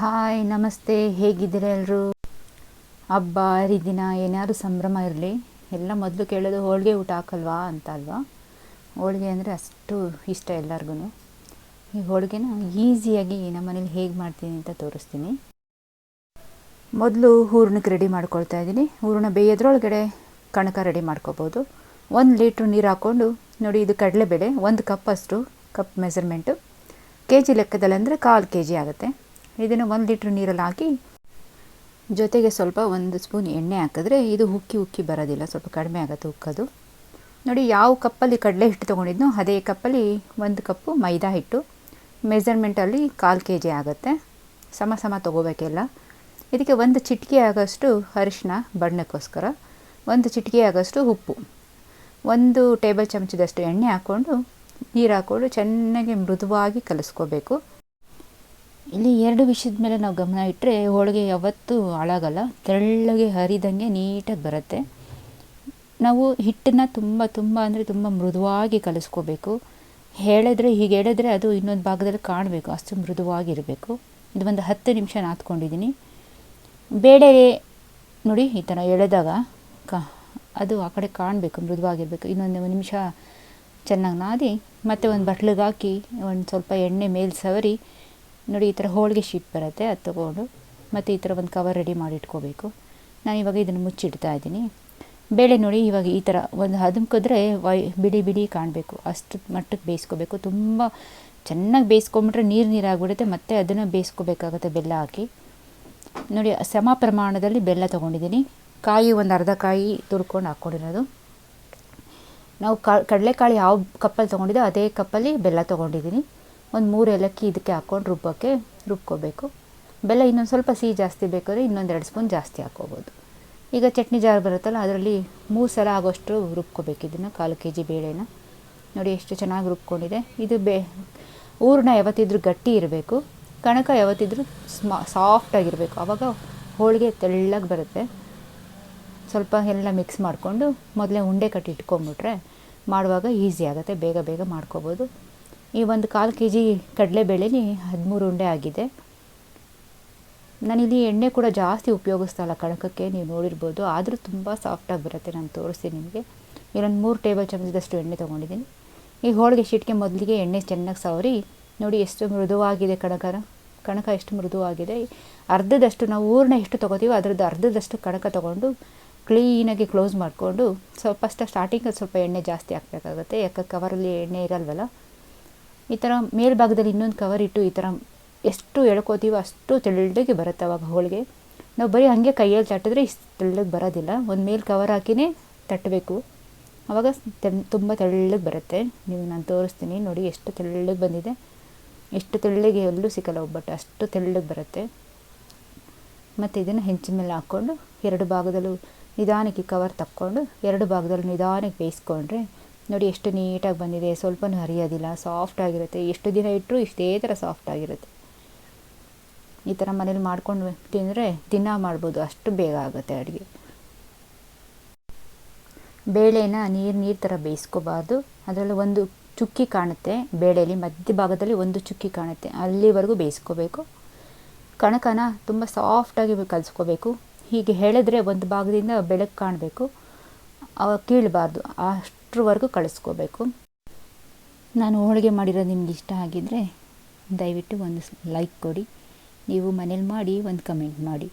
Hi, ನಮಸ್ತೆ. ಹೇಗಿದ್ದೀರಾ ಎಲ್ಲರೂ ಹಬ್ಬ, ಹರಿದಿನ, ಏನಾದ್ರು ಸಂಭ್ರಮ ಇರಲಿ. ಎಲ್ಲ ಮೊದಲು ಕೇಳೋದು ಹೋಳಿಗೆ ಊಟ ಹಾಕಲ್ವಾ ಅಂತ ಅಲ್ವಾ? ಹೋಳಿಗೆ ಅಂದರೆ ಅಷ್ಟು ಇಷ್ಟ ಎಲ್ಲರಿಗೂ ಈ ಹೋಳಿಗೆನ ಈಸಿಯಾಗಿ ನಮ್ಮ ಮನೇಲಿ ಹೇಗೆ ಮಾಡ್ತೀನಿ ಅಂತ ತೋರಿಸ್ತೀನಿ. ಮೊದಲು ಹೂರ್ಣಕ್ಕೆ ರೆಡಿ ಮಾಡ್ಕೊಳ್ತಾ ಇದ್ದೀನಿ. ಹೂರ್ಣ ಬೇಯೋದ್ರೊಳಗಡೆ ಕಣಕ ರೆಡಿ ಮಾಡ್ಕೋಬೋದು. ಒಂದು ಲೀಟ್ರ್ ನೀರು ಹಾಕ್ಕೊಂಡು ನೋಡಿ ಇದು ಕಡಲೆಬೇಳೆ, ಒಂದು ಕಪ್ಪಷ್ಟು ಕಪ್ ಮೆಸರ್ಮೆಂಟು. ಕೆ ಜಿ ಲೆಕ್ಕದಲ್ಲಿ ಅಂದರೆ ಕಾಲು ಕೆ ಜಿ ಆಗುತ್ತೆ. ಇದನ್ನು ಒಂದು ಲೀಟ್ರ್ ನೀರಲ್ಲಿ ಹಾಕಿ ಜೊತೆಗೆ ಸ್ವಲ್ಪ ಒಂದು ಸ್ಪೂನ್ ಎಣ್ಣೆ ಹಾಕಿದ್ರೆ ಇದು ಉಕ್ಕಿ ಉಕ್ಕಿ ಬರೋದಿಲ್ಲ, ಸ್ವಲ್ಪ ಕಡಿಮೆ ಆಗುತ್ತೆ ಉಕ್ಕೋದು. ನೋಡಿ ಯಾವ ಕಪ್ಪಲ್ಲಿ ಕಡಲೆ ಹಿಟ್ಟು ತೊಗೊಂಡಿದ್ನೋ ಅದೇ ಕಪ್ಪಲ್ಲಿ ಒಂದು ಕಪ್ಪು ಮೈದಾ ಹಿಟ್ಟು. ಮೆಜರ್ಮೆಂಟಲ್ಲಿ ಕಾಲು ಕೆ ಜಿ ಆಗುತ್ತೆ. ಸಮ ಸಮ ತೊಗೋಬೇಕೆಲ್ಲ. ಇದಕ್ಕೆ ಒಂದು ಚಿಟಿಕೆ ಆಗೋಷ್ಟು ಅರಿಶಿನ ಬಣ್ಣಕ್ಕೋಸ್ಕರ. ಒಂದು ಚಿಟಿಕೆ ಆಗೋಷ್ಟು ಉಪ್ಪು. ಒಂದು ಟೇಬಲ್ ಚಮಚದಷ್ಟು ಎಣ್ಣೆ ಹಾಕ್ಕೊಂಡು ನೀರು ಹಾಕ್ಕೊಂಡು ಚೆನ್ನಾಗಿ ಮೃದುವಾಗಿ ಕಲಿಸ್ಕೋಬೇಕು. ಇಲ್ಲಿ ಎರಡು ವಿಷಯದ ಮೇಲೆ ನಾವು ಗಮನ ಇಟ್ಟರೆ ಹೋಳಿಗೆ ಯಾವತ್ತೂ ಹಾಳಾಗಲ್ಲ, ತೆಳ್ಳಗೆ ಹರಿದಂಗೆ ನೀಟಾಗಿ ಬರುತ್ತೆ. ನಾವು ಹಿಟ್ಟನ್ನು ತುಂಬ ತುಂಬ ಅಂದರೆ ತುಂಬ ಮೃದುವಾಗಿ ಕಲಿಸ್ಕೋಬೇಕು. ಹೇಳಿದ್ರೆ, ಹೀಗೆ ಹೇಳಿದ್ರೆ ಅದು ಇನ್ನೊಂದು ಭಾಗದಲ್ಲಿ ಕಾಣಬೇಕು, ಅಷ್ಟು ಮೃದುವಾಗಿರಬೇಕು. ಇದು ಒಂದು ಹತ್ತು ನಿಮಿಷ ನಾದ್ಕೊಂಡಿದ್ದೀನಿ ಬೇಳೆ ನೋಡಿ, ಈ ಥರ ಎಳೆದಾಗ ಕ, ಅದು ಆ ಕಡೆ ಕಾಣಬೇಕು, ಮೃದುವಾಗಿರಬೇಕು. ಇನ್ನೊಂದು ನಿಮಿಷ ಚೆನ್ನಾಗಿ ನಾದಿ, ಮತ್ತೆ ಒಂದು ಬಟ್ಲಿಗೆ ಹಾಕಿ, ಒಂದು ಸ್ವಲ್ಪ ಎಣ್ಣೆ ಮೇಲೆ ಸವರಿ ನೋಡಿ, ಈ ಥರ ಹೋಳಿಗೆ ಶೀಟ್ ಬರುತ್ತೆ, ಅದು ತೊಗೊಂಡು ಮತ್ತು ಈ ಥರ ಒಂದು ಕವರ್ ರೆಡಿ ಮಾಡಿ ಇಟ್ಕೋಬೇಕು. ನಾನು ಇವಾಗ ಇದನ್ನು ಮುಚ್ಚಿಡ್ತಾ ಇದ್ದೀನಿ. ಬೇಳೆ ನೋಡಿ, ಇವಾಗ ಈ ಥರ ಒಂದು ಹದಮ್ಕಿದ್ರೆ ವೈ ಬಿಡಿ ಬಿಡಿ ಕಾಣಬೇಕು. ಅಷ್ಟು ಮಟ್ಟಕ್ಕೆ ಬೇಯಿಸ್ಕೋಬೇಕು. ತುಂಬ ಚೆನ್ನಾಗಿ ಬೇಯಿಸ್ಕೊಂಬಿಟ್ರೆ ನೀರು ನೀರಾಗ್ಬಿಡುತ್ತೆ ಮತ್ತು ಅದನ್ನು ಬೇಯಿಸ್ಕೋಬೇಕಾಗುತ್ತೆ ಬೆಲ್ಲ ಹಾಕಿ. ನೋಡಿ, ಸಮ ಪ್ರಮಾಣದಲ್ಲಿ ಬೆಲ್ಲ ತೊಗೊಂಡಿದ್ದೀನಿ. ಕಾಯಿ ಒಂದು ಅರ್ಧ ಕಾಯಿ ತುರ್ಕೊಂಡು ಹಾಕ್ಕೊಂಡಿರೋದು ನಾವು ಕಡಲೆಕಾಳು ಯಾವ ಕಪ್ಪಲ್ಲಿ ತೊಗೊಂಡಿದ್ದೋ ಅದೇ ಕಪ್ಪಲ್ಲಿ ಬೆಲ್ಲ ತೊಗೊಂಡಿದ್ದೀನಿ. ಒಂದು ಮೂರು ಏಲಕ್ಕಿ ಇದಕ್ಕೆ ಹಾಕ್ಕೊಂಡು ರುಬ್ಬೋಕ್ಕೆ ರುಬ್ಕೋಬೇಕು. ಬೆಲ್ಲ ಇನ್ನೊಂದು ಸ್ವಲ್ಪ ಸಿಹಿ ಜಾಸ್ತಿ ಬೇಕಾದ್ರೆ ಇನ್ನೊಂದು ಎರಡು ಸ್ಪೂನ್ ಜಾಸ್ತಿ ಹಾಕ್ಕೋಬೋದು. ಈಗ ಚಟ್ನಿ ಜಾರ್ ಬರುತ್ತಲ್ಲ, ಅದರಲ್ಲಿ ಮೂರು ಸಲ ಆಗೋಷ್ಟು ರುಬ್ಕೋಬೇಕು ಇದನ್ನು, ಕಾಲು ಕೆ ಜಿ ಬೇಳೆನ. ನೋಡಿ ಎಷ್ಟು ಚೆನ್ನಾಗಿ ರುಬ್ಕೊಂಡಿದೆ. ಇದು ಬೇ ಹೂರ್ಣ ಯಾವತ್ತಿದ್ರೂ ಗಟ್ಟಿ ಇರಬೇಕು, ಕಣಕ ಯಾವತ್ತಿದ್ರೂ ಸ್ಮಾ ಸಾಫ್ಟಾಗಿರಬೇಕು ಆವಾಗ ಹೋಳಿಗೆ ತೆಳ್ಳಗೆ ಬರುತ್ತೆ. ಸ್ವಲ್ಪ ಎಲ್ಲ ಮಿಕ್ಸ್ ಮಾಡಿಕೊಂಡು ಮೊದಲೇ ಉಂಡೆ ಕಟ್ಟಿ ಇಟ್ಕೊಂಬಿಟ್ರೆ ಮಾಡುವಾಗ ಈಸಿ ಆಗುತ್ತೆ, ಬೇಗ ಬೇಗ ಮಾಡ್ಕೋಬೋದು. ಈ ಒಂದು ಕಾಲು ಕೆ ಜಿ ಕಡಲೆಬೇಳೆಲಿ ಹದಿಮೂರು ಉಂಡೆ ಆಗಿದೆ. ನಾನಿಲ್ಲಿ ಎಣ್ಣೆ ಕೂಡ ಜಾಸ್ತಿ ಉಪಯೋಗಿಸ್ತಲ್ಲ ಕಣಕಕ್ಕೆ, ನೀವು ನೋಡಿರ್ಬೋದು. ಆದರೂ ತುಂಬ ಸಾಫ್ಟಾಗಿ ಬರುತ್ತೆ, ನಾನು ತೋರಿಸ್ತೀನಿ ನಿಮಗೆ. ಇಲ್ಲೊಂದು ಮೂರು ಟೇಬಲ್ ಚಮಚದಷ್ಟು ಎಣ್ಣೆ ತೊಗೊಂಡಿದ್ದೀನಿ. ಈ ಹೋಳಿಗೆ ಶೀಟ್ಗೆ ಮೊದಲಿಗೆ ಎಣ್ಣೆ ಚೆನ್ನಾಗಿ ಸವರಿ, ನೋಡಿ ಎಷ್ಟು ಮೃದುವಾಗಿದೆ ಕಣಕನ ಕಣಕ ಎಷ್ಟು ಮೃದುವಾಗಿದೆ. ಅರ್ಧದಷ್ಟು ನಾವು ಹೂರ್ಣ ಎಷ್ಟು ತೊಗೋತೀವೋ ಅದರದ್ದು ಅರ್ಧದಷ್ಟು ಕಣಕ ತೊಗೊಂಡು ಕ್ಲೀನಾಗಿ ಕ್ಲೋಸ್ ಮಾಡಿಕೊಂಡು ಸ್ವಲ್ಪ ಫಸ್ಟ್ ಸ್ಟಾರ್ಟಿಂಗಲ್ಲಿ ಸ್ವಲ್ಪ ಎಣ್ಣೆ ಜಾಸ್ತಿ ಹಾಕಬೇಕಾಗುತ್ತೆ. ಯಾಕೆ ಕವರಲ್ಲಿ ಎಣ್ಣೆ ಇರಲ್ವಲ್ಲ. ಈ ಥರ ಮೇಲ್ಭಾಗದಲ್ಲಿ ಇನ್ನೊಂದು ಕವರ್ ಇಟ್ಟು ಈ ಥರ ಎಷ್ಟು ಎಳ್ಕೋತೀವೋ ಅಷ್ಟು ತೆಳ್ಳಗೆ ಬರುತ್ತೆ ಅವಾಗ ಹೋಳಿಗೆ. ನಾವು ಬರೀ ಹಾಗೆ ಕೈಯಲ್ಲಿ ತಟ್ಟಿದ್ರೆ ಇಷ್ಟು ತೆಳ್ಳಗೆ ಬರೋದಿಲ್ಲ. ಒಂದು ಮೇಲೆ ಕವರ್ ಹಾಕಿನೇ ತಟ್ಟಬೇಕು. ಆವಾಗ ತುಂಬ ತೆಳ್ಳಗೆ ಬರುತ್ತೆ. ನೀವು ನಾನು ತೋರಿಸ್ತೀನಿ ನೋಡಿ ಎಷ್ಟು ತೆಳ್ಳಗೆ ಬಂದಿದೆ. ಎಷ್ಟು ತೆಳ್ಳಗೆ ಎಲ್ಲೂ ಸಿಕ್ಕಲ್ಲ ಒಬ್ಬಟ್ಟು, ಅಷ್ಟು ತೆಳ್ಳಗೆ ಬರುತ್ತೆ. ಮತ್ತು ಇದನ್ನು ಹೆಂಚಿನ ಮೇಲೆ ಹಾಕ್ಕೊಂಡು ಎರಡು ಭಾಗದಲ್ಲೂ ನಿಧಾನಕ್ಕೆ ಕವರ್ ತಕ್ಕೊಂಡು ಎರಡು ಭಾಗದಲ್ಲೂ ನಿಧಾನಕ್ಕೆ ಬೇಯಿಸ್ಕೊಂಡ್ರೆ ನೋಡಿ ಎಷ್ಟು ನೀಟಾಗಿ ಬಂದಿದೆ, ಸ್ವಲ್ಪನೂ ಹರಿಯೋದಿಲ್ಲ ಸಾಫ್ಟ್ ಆಗಿರುತ್ತೆ. ಎಷ್ಟು ದಿನ ಇಟ್ಟರು ಇಷ್ಟೇ ಥರ ಸಾಫ್ಟಾಗಿರುತ್ತೆ ಈ ಥರ ಮನೇಲಿ ಮಾಡ್ಕೊಂಡು ತಿಂದರೆ ದಿನ ಮಾಡ್ಬೋದು, ಅಷ್ಟು ಬೇಗ ಆಗುತ್ತೆ ಅಡುಗೆ. ಬೇಳೆನ ನೀರು ನೀರು ಥರ ಬೇಯಿಸ್ಕೋಬಾರ್ದು. ಅದರಲ್ಲಿ ಒಂದು ಚುಕ್ಕಿ ಕಾಣುತ್ತೆ ಬೇಳೆಯಲ್ಲಿ ಮಧ್ಯ ಭಾಗದಲ್ಲಿ ಒಂದು ಚುಕ್ಕಿ ಕಾಣುತ್ತೆ. ಅಲ್ಲಿವರೆಗೂ ಬೇಯಿಸ್ಕೋಬೇಕು. ಕಣಕನ ತುಂಬ ಸಾಫ್ಟಾಗಿ ಕಲಿಸ್ಕೋಬೇಕು. ಹೀಗೆ ಹೇಳಿದ್ರೆ ಒಂದು ಭಾಗದಿಂದ ಬೆಳಕು ಕಾಣಬೇಕು. ಕೀಳಬಾರ್ದು. ಕೀಳಬಾರ್ದು ಅಷ್ಟರವರೆಗೂ ಕಳಿಸ್ಕೋಬೇಕು? ನಾನು ಹೋಳಿಗೆ ಮಾಡಿರೋದು ನಿಮ್ಗೆ ಇಷ್ಟ ಆಗಿದ್ದರೆ ದಯವಿಟ್ಟು ಒಂದು ಲೈಕ್ ಕೊಡಿ. ನೀವು ಮನೇಲಿ ಮಾಡಿ, ಒಂದು ಕಮೆಂಟ್ ಮಾಡಿ.